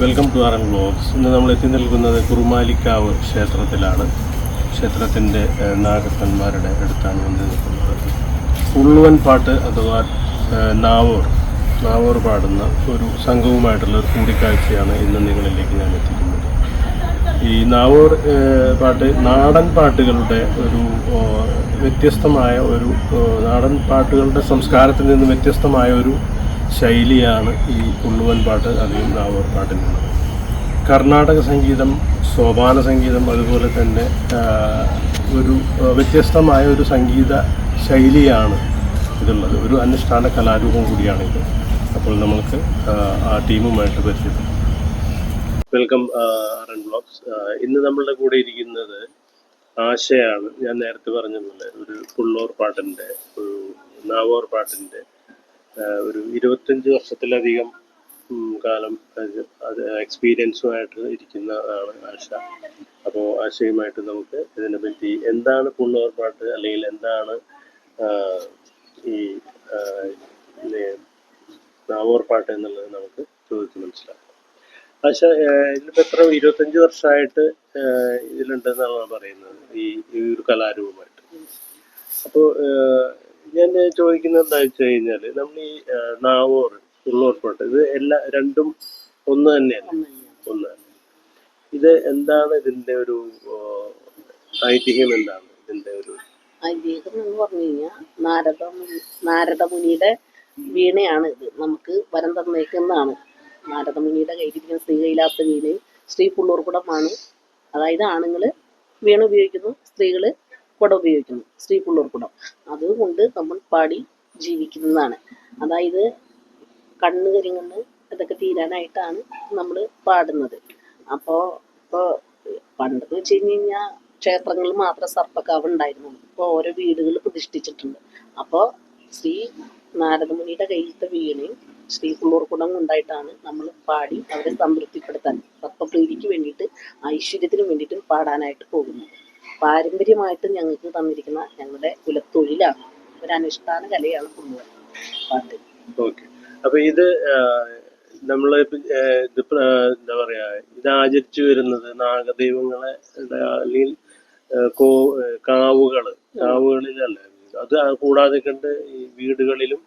Welcome to R N blogs ഇന്ന് നമ്മൾ എത്തി നിൽക്കുന്നത് കുറുമാലിക്കാവ് ക്ഷേത്രത്തിലാണ്. ക്ഷേത്രത്തിന്റെ നാഗത്തന്മാരുടെ അടുത്താണ് വന്ന് നിൽക്കുന്നത്. ഉള്ളുവൻ പാട്ട് അഥവാ നാവോർ. നാവോർ പാടുന്ന ഒരു സംഘവുമായിട്ടുള്ള ഒരു കൂടിക്കാഴ്ചയാണ് ഇന്ന് നിങ്ങളിലേക്ക് ഞാൻ എത്തിക്കുന്നത്. ഈ നാവൂർ പാട്ട് നാടൻ പാട്ടുകളുടെ ഒരു വ്യത്യസ്തമായ ഒരു നാടൻ പാട്ടുകളുടെ സംസ്കാരത്തിൽ നിന്ന് വ്യത്യസ്തമായ ഒരു ശൈലിയാണ് ഈ ഉള്ളുവൻ പാട്ട് അധികം നാവൂർ പാട്ടിനുള്ളത്. കർണാടക സംഗീതം സോപാന സംഗീതം അതുപോലെ തന്നെ ഒരു വ്യത്യസ്തമായ ഒരു സംഗീത ശൈലിയാണ് ഇതുള്ളത്. ഒരു അനുഷ്ഠാന കലാരൂപം കൂടിയാണിത്. അപ്പോൾ നമുക്ക് ആ, ടീമുമായിട്ട് പരിചയപ്പെടാം വെൽക്കം ആർ ബ്ലോഗ്സ് ഇന്ന് നമ്മളുടെ കൂടെ ഇരിക്കുന്നത് ആശയാണ്. ഞാൻ നേരത്തെ പറഞ്ഞതുപോലെ ഒരു പുള്ളോർ പാട്ടിന്റെ ഒരു നാവോർ പാട്ടിന്റെ ഒരു ഇരുപത്തഞ്ച് വർഷത്തിലധികം കാലം അത് എക്സ്പീരിയൻസുമായിട്ട് ഇരിക്കുന്ന ആണ് ആശ. അപ്പോൾ ആശയുമായിട്ട് നമുക്ക് ഇതിനെ ഇതിനെപ്പറ്റി എന്താണ് പുള്ളോർ പാട്ട് അല്ലെങ്കിൽ എന്താണ് ഈ ആഹ്, ഇത് നാവോർ പാട്ട് എന്നുള്ളത് നമുക്ക് ചോദിച്ച് മനസ്സിലാക്കാം. ആശ ഇതിലിപ്പോൾ ഇതിലിപ്പോ എത്ര ഇരുപത്തഞ്ച് വർഷമായിട്ട് ഇതിലുണ്ടെന്നാണ് പറയുന്നത് ഈ ഈ ഒരു കലാരൂപമായിട്ട്. അപ്പോൾ ഞാൻ ചോദിക്കുന്നത് എന്താ വെച്ച് കഴിഞ്ഞാൽ നമ്മൾ ഈ നാവോർ ഉള്ളൂർപ്പാട്ട് ഇത് എല്ലാ രണ്ടും ഒന്ന് തന്നെയാണ് ഒന്ന്. ഇത് എന്താണ് ഇതിന്റെ ഒരു ഐതിഹ്യം എന്താണ് ഇതിന്റെ ഒരു? ഐതിഹ്യം എന്ന് പറഞ്ഞു കഴിഞ്ഞാൽ നാരദ മുനി നാരദമുനിയുടെ വീണയാണ് ഇത്. നമുക്ക് വരം തന്നേക്കുന്നതാണ്. നാരദമുനിയുടെ കയ്യിലിരിക്കുന്ന സ്ത്രീ കൈലാസ വീണയും ശ്രീ പുള്ളൂർക്കുടമാണ് അതായത് ആണുങ്ങൾ വീണ ഉപയോഗിക്കുന്നു സ്ത്രീകൾ കുട ഉപയോഗിക്കുന്നു ശ്രീ പുള്ളൂർക്കുടം അതുകൊണ്ട് നമ്മൾ പാടി ജീവിക്കുന്നതാണ്. അതായത് കണ്ണ് കരിങ്ങണ്ണ് ഇതൊക്കെ തീരാനായിട്ടാണ് നമ്മൾ പാടുന്നത്. അപ്പോൾ ഇപ്പോൾ പണ്ടെന്ന് വെച്ച് കഴിഞ്ഞ് കഴിഞ്ഞാൽ ക്ഷേത്രങ്ങളിൽ മാത്രം സർപ്പക്കാവ് ഉണ്ടായിരുന്നുള്ളൂ ഇപ്പോൾ ഓരോ വീടുകൾ പ്രതിഷ്ഠിച്ചിട്ടുണ്ട്. അപ്പോൾ ശ്രീ നാരദമുനിയുടെ കയ്യിലത്തെ വീണയും ശ്രീ കുടം ഉണ്ടായിട്ടാണ് നമ്മൾ പാടി അവരെ സംതൃപ്തിപ്പെടുത്താൻ സർപ്പപ്രീതിക്ക് വേണ്ടിയിട്ട് ഐശ്വര്യത്തിന് വേണ്ടിയിട്ടും പാടാനായിട്ട് പോകുന്നത്. പാരമ്പര്യമായിട്ട് ഞങ്ങൾക്ക് തന്നിരിക്കുന്ന ഞങ്ങളുടെ കുലത്തൊഴിലാണ്. ഒരു അനുഷ്ഠാന കലയാണ് കൊണ്ടുവരുന്നത്. പാട്ട്. അപ്പൊ ഇത് നമ്മൾ എന്താ പറയാ ഇത് ആചരിച്ചു വരുന്നത് നാഗദൈവങ്ങളെ അല്ലെങ്കിൽ കോ കാവുകൾ. കാവുകളിലല്ല? അത് കൂടാതെ കണ്ട് ഈ വീടുകളിലും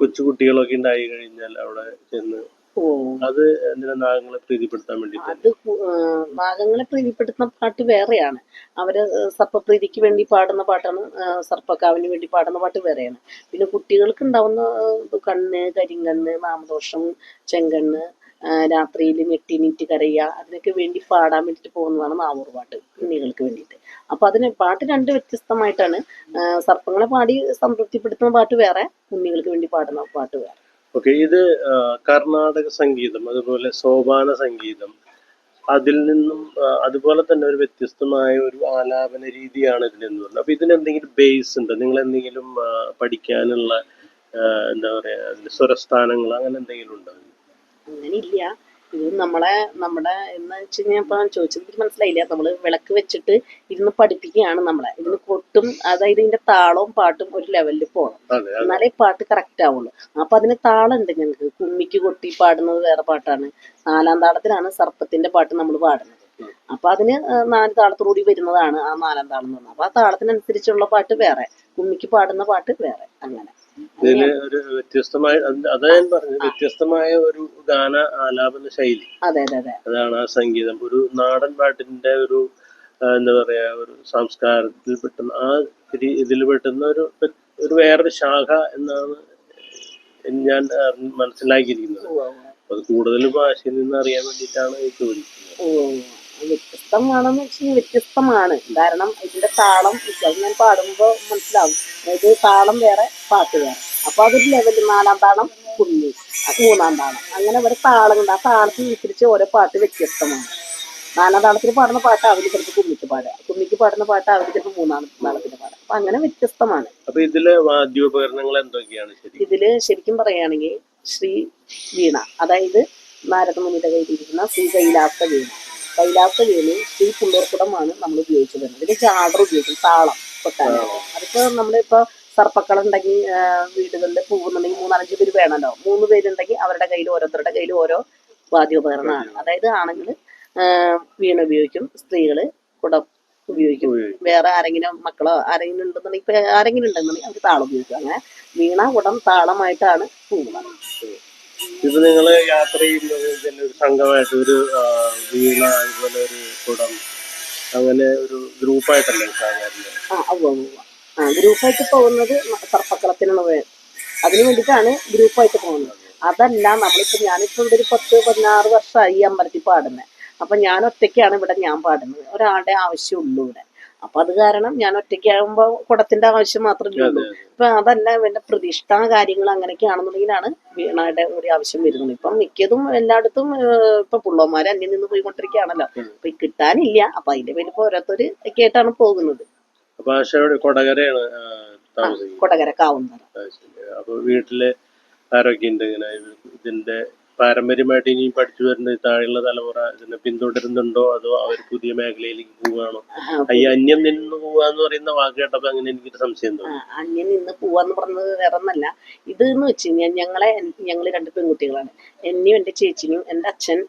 കൊച്ചുകുട്ടികളൊക്കെ ഉണ്ടായി കഴിഞ്ഞാൽ അവിടെ ചെന്ന് അത് എന്തിനാ നാഗങ്ങളെ പ്രീതിപ്പെടുത്താൻ വേണ്ടി അത് നാഗങ്ങളെ പ്രീതിപ്പെടുത്തുന്ന പാട്ട് വേറെയാണ്. അവർ സർപ്പപ്രീതിക്ക് വേണ്ടി പാടുന്ന പാട്ടാണ് സർപ്പക്കാവിന് വേണ്ടി പാടുന്ന പാട്ട് വേറെയാണ്. പിന്നെ കുട്ടികൾക്ക് ഉണ്ടാവുന്ന കണ്ണ് കരിങ്കണ്ണ് നാമദോഷം ചെങ്കണ്ണ് രാത്രിയിൽ ഞെട്ടിനീറ്റ് കരയുക അതിനൊക്കെ വേണ്ടി പാടാൻ വേണ്ടിയിട്ട് പോകുന്നതാണ് നാവൂർ പാട്ട് കുഞ്ഞികൾക്ക് വേണ്ടിയിട്ട്. അപ്പൊ അതിന് പാട്ട് രണ്ട് വ്യത്യസ്തമായിട്ടാണ് സർപ്പങ്ങളെ പാടി സംതൃപ്തിപ്പെടുത്തുന്ന പാട്ട് വേറെ കുഞ്ഞികൾക്ക് വേണ്ടി പാടുന്ന പാട്ട് വേറെ. ഓക്കെ ഇത് കർണാടക സംഗീതം അതുപോലെ സോപാന സംഗീതം. അതിൽ നിന്നും അതുപോലെ തന്നെ ഒരു വ്യത്യസ്തമായ ഒരു ആലാപന രീതിയാണ് ഇതിനെന്ന് പറഞ്ഞത്. അപ്പൊ ഇതിന് എന്തെങ്കിലും ബേസ് ഉണ്ട്? നിങ്ങൾ എന്തെങ്കിലും പഠിക്കാനുള്ള എന്താ പറയാ സ്വരസ്ഥാനങ്ങൾ അങ്ങനെ എന്തെങ്കിലും ഉണ്ടോ? അങ്ങനെ ഇല്ല ഇത് നമ്മളെ നമ്മുടെ എന്ന് വെച്ച് കഴിഞ്ഞാൽ ഇപ്പൊ ചോദിച്ചത് എനിക്ക് മനസ്സിലായില്ല. നമ്മൾ വിളക്ക് വെച്ചിട്ട് ഇരുന്ന് പഠിപ്പിക്കുകയാണ് നമ്മളെ. ഇതിന് കൊട്ടും അതായത് ഇതിന്റെ താളവും പാട്ടും ഒരു ലെവലിൽ പോകണം എന്നാലേ പാട്ട് കറക്റ്റ് ആവുള്ളൂ. അപ്പൊ അതിന് താളം ഉണ്ട് ഞങ്ങൾക്ക് കുമ്മിക്ക് കൊട്ടി പാടുന്നത് വേറെ പാട്ടാണ്. നാലാം താളത്തിലാണ് സർപ്പത്തിന്റെ പാട്ട് നമ്മൾ പാടുന്നത്. അപ്പൊ അതിന് നാല് താളത്തോടുകൂടി വരുന്നതാണ് ആ നാലാം താളം എന്ന് പറഞ്ഞത്. അപ്പൊ ആ താളത്തിനനുസരിച്ചുള്ള പാട്ട് വേറെ. കുമ്മിക്ക് പാടുന്ന പാട്ട് വേറെ. അങ്ങനെ. ഇതിൽ ഒരു വ്യത്യസ്തമായ അത് ഞാൻ പറഞ്ഞത് വ്യത്യസ്തമായ ഒരു ഗാന ആലാപന ശൈലി. അതെ അതെ അതെ. അതാണ് ആ സംഗീതം. ഒരു നാടൻ പാട്ടിന്റെ ഒരു എന്താ പറയാ ഒരു സംസ്കാരത്തിൽ പെട്ടുന്ന ആ ഇതിൽ പെട്ടുന്ന ഒരു ഒരു വേറൊരു ശാഖ എന്നാണ് ഞാൻ മനസ്സിലാക്കിയിരിക്കുന്നത്. അത് കൂടുതലും ഭാഷയിൽ നിന്ന് അറിയാൻ വേണ്ടിയിട്ടാണ് ചോദിക്കുന്നത്. വ്യത്യസ്തമാണെന്ന് വെച്ചാൽ വ്യത്യസ്തമാണ്. കാരണം ഇതിന്റെ താളം ഞാൻ പാടുമ്പോൾ മനസ്സിലാവും. അതായത് താളം വേറെ പാട്ട് വേറെ. അപ്പൊ അതൊരു ലെവൽ നാലാം താളം കുഞ്ഞി അത് മൂന്നാം താളം. അങ്ങനെ ഒരു താളമുണ്ട് ആ താളത്തിനനുസരിച്ച് ഓരോ പാട്ട് വ്യത്യസ്തമാണ്. നാലാം താളത്തിൽ പാടുന്ന പാട്ട് അവർ ചിലപ്പോൾ കുമ്മിക്ക് പാടുക. കുമ്മിക്ക് പാടുന്ന പാട്ട് അവർ ചിലപ്പോൾ മൂന്നാം താളത്തിൽ പാടുക. അപ്പൊ അങ്ങനെ വ്യത്യസ്തമാണ്. അപ്പൊ ഇതിലെ വാദ്യോപകരണങ്ങൾ എന്തൊക്കെയാണ് ഇതിൽ ശരിക്കും പറയുകയാണെങ്കിൽ ശ്രീ വീണ. അതായത് നാരദമുനിയുടെ കയ്യിലിരിക്കുന്ന ശ്രീ കൈലാസ വീണ. കൈലാസ വേലി ശ്രീ പുള്ളൂർക്കുടമാണ് നമ്മൾ ഉപയോഗിച്ചു വരുന്നത് ഇതിന്റെ ചാടർ ഉപയോഗിക്കും താളം കൊട്ടാനായിട്ട് അതിപ്പോ നമ്മളിപ്പോ സർപ്പക്കളുണ്ടെങ്കിൽ വീടുകളിൽ പോകുന്നുണ്ടെങ്കിൽ മൂന്നാലഞ്ച് പേര് വേണമല്ലോ. മൂന്ന് പേരുണ്ടെങ്കിൽ അവരുടെ കയ്യിൽ ഓരോരുത്തരുടെ കയ്യിൽ ഓരോ വാദ്യോപകരണമാണ് അതായത് ആണെങ്കിൽ വീണ ഉപയോഗിക്കും സ്ത്രീകൾ കുടം ഉപയോഗിക്കും. വേറെ ആരെങ്കിലും മക്കളോ ആരെങ്കിലും ഉണ്ടെന്നുണ്ടെങ്കിൽ ഇപ്പൊ ആരെങ്കിലും ഉണ്ടെന്നുണ്ടെങ്കിൽ അവർ താളം ഉപയോഗിക്കും. അങ്ങനെ വീണ കുടം താളമായിട്ടാണ് പോകുന്നത് ഇത് നിങ്ങൾ യാത്ര ചെയ്യുന്നത് ഒരു സംഘമായിട്ട് ഒരു വീണ അതുപോലെ ഒരു കുടം അങ്ങനെ ഒരു ഗ്രൂപ്പായിട്ടല്ലേ സാധാരണ ആ ഗ്രൂപ്പായിട്ട് പോകുന്നത് സർപ്പക്കളത്തിനുള്ള അതിന് വേണ്ടിയിട്ടാണ് ഗ്രൂപ്പായിട്ട് പോകുന്നത്. അതല്ല നമ്മളിപ്പോ ഞാനിപ്പോ ഇവിടെ ഒരു പത്ത് പതിനാറ് വർഷമായി അമ്പലത്തിൽ പാടുന്നത് അപ്പൊ ഞാൻ ഒറ്റയ്ക്കാണ് ഇവിടെ ഞാൻ പാടുന്നത്. ഒരാളുടെ ആവശ്യമുള്ളൂ ഇവിടെ. അപ്പൊ അത് കാരണം ഞാൻ ഒറ്റയ്ക്കാകുമ്പോ കുടത്തിന്റെ ആവശ്യം മാത്രമേ ഉള്ളൂ. ഇപ്പൊ അതല്ല ഇവന്റെ പ്രതിഷ്ഠ കാര്യങ്ങൾ അങ്ങനെയൊക്കെയാണെന്നുണ്ടെങ്കിലാണ് വീണയുടെ ഒരു ആവശ്യം വരുന്നത്. ഇപ്പൊ മിക്കതും എല്ലായിടത്തും ഇപ്പൊ പുള്ളോമാര് അന്യം നിന്ന് പോയിക്കൊണ്ടിരിക്കുകയാണല്ലോ. അപ്പൊ കിട്ടാനില്ല. അപ്പൊ അതിന്റെ പേരിൽ ഇപ്പൊ ഓരോരുത്തര് ഒക്കെ ആയിട്ടാണ് പോകുന്നത് കൊടകരയാണ് കൊടകര കാവുന്നറ അപ്പൊ വീട്ടിൽ ആരൊക്കെ ഉണ്ട് ഇങ്ങനെ? ഇതിന്റെ പാരമ്പര്യമായിട്ട് ഇനി പഠിച്ചു വരുന്ന താഴെയുള്ള തലമുറ ഇതിനെ പിന്തുടരുന്നുണ്ടോ? അതോ അവർ പുതിയ മേഖലയിലേക്ക് പോവുകയാണോ? ഈ അന്യം നിന്ന് പോവാന്ന് പറയുന്ന വാക്ക് കേട്ടപ്പോ അങ്ങനെ എനിക്കൊരു സംശയം തോന്നി. അന്യൻ നിന്ന് പോവാന്ന് പറഞ്ഞത് വേറെ ഒന്നല്ല ഇത് എന്ന് വെച്ച് കഴിഞ്ഞാൽ ഞങ്ങളെ ഞങ്ങൾ രണ്ട് പെൺകുട്ടികളാണ്. എന്നെയും എന്റെ ചേച്ചിനും എന്റെ അച്ഛൻ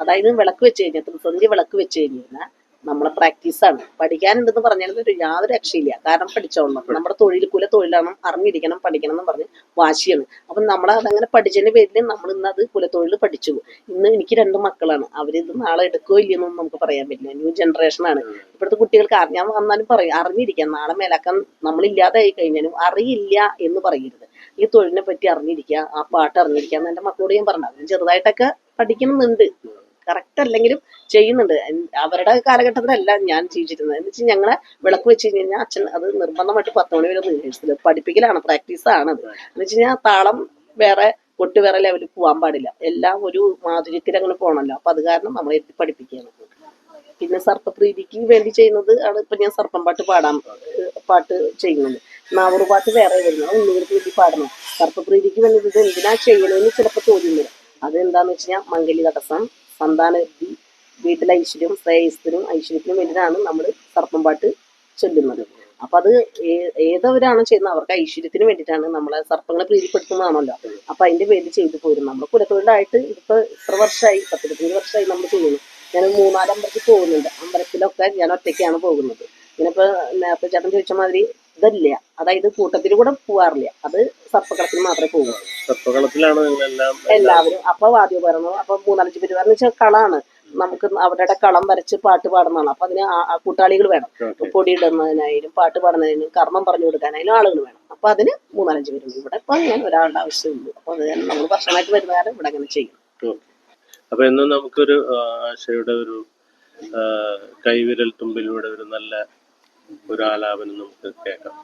അതായത് വിളക്ക് വെച്ച് കഴിഞ്ഞാൽ ത്രിസന്ധ്യ വിളക്ക് വെച്ച് കഴിഞ്ഞാൽ നമ്മളെ പ്രാക്ടീസാണ് പഠിക്കാനുണ്ടെന്ന് പറഞ്ഞാൽ യാതൊരു രക്ഷയില്ല. കാരണം പഠിച്ചോളണം. നമ്മുടെ തൊഴിൽ കുല തൊഴിലാണ് അറിഞ്ഞിരിക്കണം പഠിക്കണം എന്ന് പറഞ്ഞ് വാശിയാണ്. അപ്പം നമ്മൾ അതങ്ങനെ പഠിച്ചതിന്റെ പേരിൽ നമ്മൾ ഇന്ന് അത് കുലത്തൊഴിൽ പഠിച്ചു. ഇന്ന് എനിക്ക് രണ്ട് മക്കളാണ്. അവരിത് നാളെ എടുക്കോ ഇല്ലെന്നൊന്നും നമുക്ക് പറയാൻ പറ്റില്ല. ന്യൂ ജനറേഷൻ ആണ്. ഇപ്പോഴത്തെ കുട്ടികൾക്ക് അറിയാൻ വന്നാലും പറയും അറിഞ്ഞിരിക്കാം. നാളെ മേലാക്കാൻ നമ്മളില്ലാതായി കഴിഞ്ഞാലും അറിയില്ല എന്ന് പറയരുത്. ഈ തൊഴിലിനെ പറ്റി അറിഞ്ഞിരിക്കുക ആ പാട്ട് അറിഞ്ഞിരിക്കുക എന്ന് എന്റെ മക്കളോട് ഞാൻ പറഞ്ഞു അവരും ചെറുതായിട്ടൊക്കെ പഠിക്കണമെന്നുണ്ട് കറക്റ്റ് അല്ലെങ്കിലും ചെയ്യുന്നുണ്ട്. അവരുടെ കാലഘട്ടത്തിലല്ല ഞാൻ ജീവിച്ചിരുന്നത്. എന്ന് വെച്ചാൽ ഞങ്ങളെ വിളക്ക് വെച്ച് കഴിഞ്ഞാൽ അച്ഛൻ അത് നിർബന്ധമായിട്ട് പത്ത് മണി വരെ റിഹേഴ്സൽ പഠിപ്പിക്കലാണ് പ്രാക്ടീസ് ആണ് അത്. എന്ന് വെച്ച് കഴിഞ്ഞാൽ താളം വേറെ കൊട്ട് വേറെ ലെവലിൽ പോകാൻ പാടില്ല. എല്ലാം ഒരു മാധുര്യത്തിൽ അങ്ങനെ പോകണമല്ലോ അപ്പൊ അത് കാരണം നമ്മളെ എത്തി പഠിപ്പിക്കുകയാണ്. പിന്നെ സർപ്പപ്രീതിക്ക് വേണ്ടി ചെയ്യുന്നത് ആണ് ഇപ്പൊ ഞാൻ സർപ്പം പാട്ട് പാടാൻ പാട്ട് ചെയ്യുന്നത്. നാവൂറ് പാട്ട് വേറെ വരുന്നത് ഉണ്ണികൾക്ക് വേണ്ടി പാടണം. സർപ്പപ്രീതിക്ക് വേണ്ടി ഇത് എന്തിനാ ചെയ്യണമെന്ന് ചിലപ്പോൾ ചോദ്യം വരും. അത് എന്താന്ന് വെച്ച് കഴിഞ്ഞാൽ മംഗലി തടസ്സം സന്താനവൃത്തി വീട്ടിലെ ഐശ്വര്യം ശ്രേയസ്ഥനും ഐശ്വര്യത്തിനും വേണ്ടിയിട്ടാണ് നമ്മൾ സർപ്പം പാട്ട് ചൊല്ലുന്നത്. അപ്പൊ അത് ഏതവരാണോ ചെയ്യുന്നത് അവർക്ക് ഐശ്വര്യത്തിന് വേണ്ടിയിട്ടാണ് നമ്മളെ സർപ്പങ്ങളെ പ്രീതിപ്പെടുത്തുന്നതാണല്ലോ. അപ്പൊ അതിന്റെ പേരിൽ ചെയ്തു പോരും നമ്മൾ കുലത്തൊഴിലായിട്ട് ഇപ്പൊ ഇത്ര വർഷമായി പത്തിരുപത്തഞ്ച് വർഷമായി നമ്മൾ ചെയ്യുന്നു. ഞാൻ മൂന്നാൽ അമ്പലത്തിൽ പോകുന്നുണ്ട്. അമ്പലത്തിലൊക്കെ ഞാൻ ഒറ്റയ്ക്കാണ് പോകുന്നത്. ഇങ്ങനെ ഇപ്പൊ നേരത്തെ ചേട്ടൻ ചോദിച്ച മാതിരി ഇതല്ല. അതായത് കൂട്ടത്തിൽ കൂടെ പോവാറില്ല. അത് സർപ്പക്കളത്തിന് മാത്രമേ നിങ്ങളെല്ലാം എല്ലാവരും. അപ്പൊ വാദ്യോപകരണം അപ്പൊ മൂന്നാലഞ്ച് പേര് പറഞ്ഞു വെച്ചാൽ കളാണ്. നമുക്ക് അവരുടെ കളം വരച്ച് പാട്ട് പാടുന്നതാണ്. അപ്പൊ അതിന് കൂട്ടാളികൾ വേണം. പൊടി ഇടുന്നതിനായാലും പാട്ട് പാടുന്നതിനും കർമ്മം പറഞ്ഞു കൊടുക്കാനായാലും ആളുകൾ വേണം. അപ്പൊ അതിന് മൂന്നാലഞ്ച് പേരുണ്ട് ഇവിടെ ഇപ്പൊ ഞാൻ ഒരാളുടെ ആവശ്യമുള്ളൂ. അപ്പൊ അത് നമ്മൾ ഭക്ഷണമായിട്ട് വരുന്ന കാരണം ഇവിടെ അങ്ങനെ ചെയ്യും അപ്പൊ ഇന്ന് നമുക്കൊരു ആശയുടെ ഒരു കൈവിരൽ തുമ്പിലൂടെ ഒരു നല്ല ഒരു നമുക്ക് കേൾക്കാം.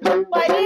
Vai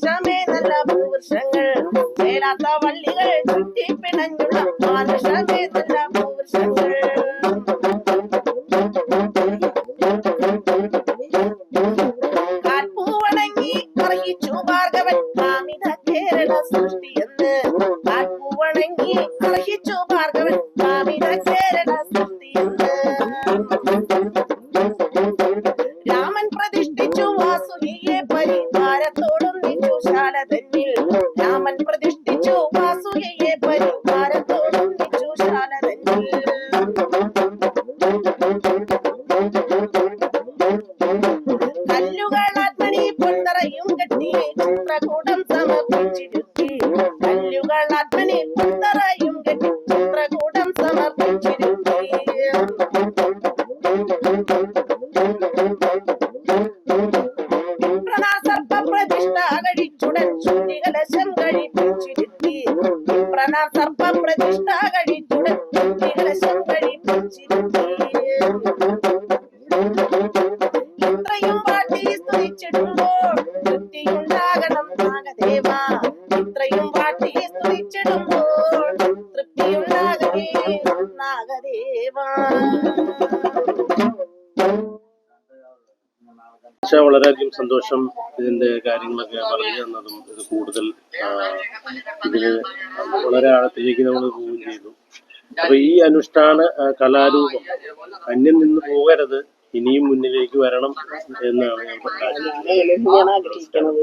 llame. ശുദ്ധികളെ ശങ്കടിപ്പിച്ചിരുത്തി പ്രണസർപ്പ പ്രതിഷ്ഠാക പക്ഷെ വളരെയധികം സന്തോഷം ഇതിന്റെ കാര്യങ്ങളൊക്കെ പറഞ്ഞു തന്നതും ഇത് കൂടുതൽ ഇതിന് വളരെ ആഴത്തിലേക്ക് നമ്മൾ പോവുകയും ചെയ്തു. അപ്പൊ ഈ അനുഷ്ഠാന കലാരൂപം അന്യം നിന്ന് പോകരുത് ഇനിയും മുന്നിലേക്ക് വരണം എന്നാണ് ഞാൻ പ്രകാശിക്കുന്നത്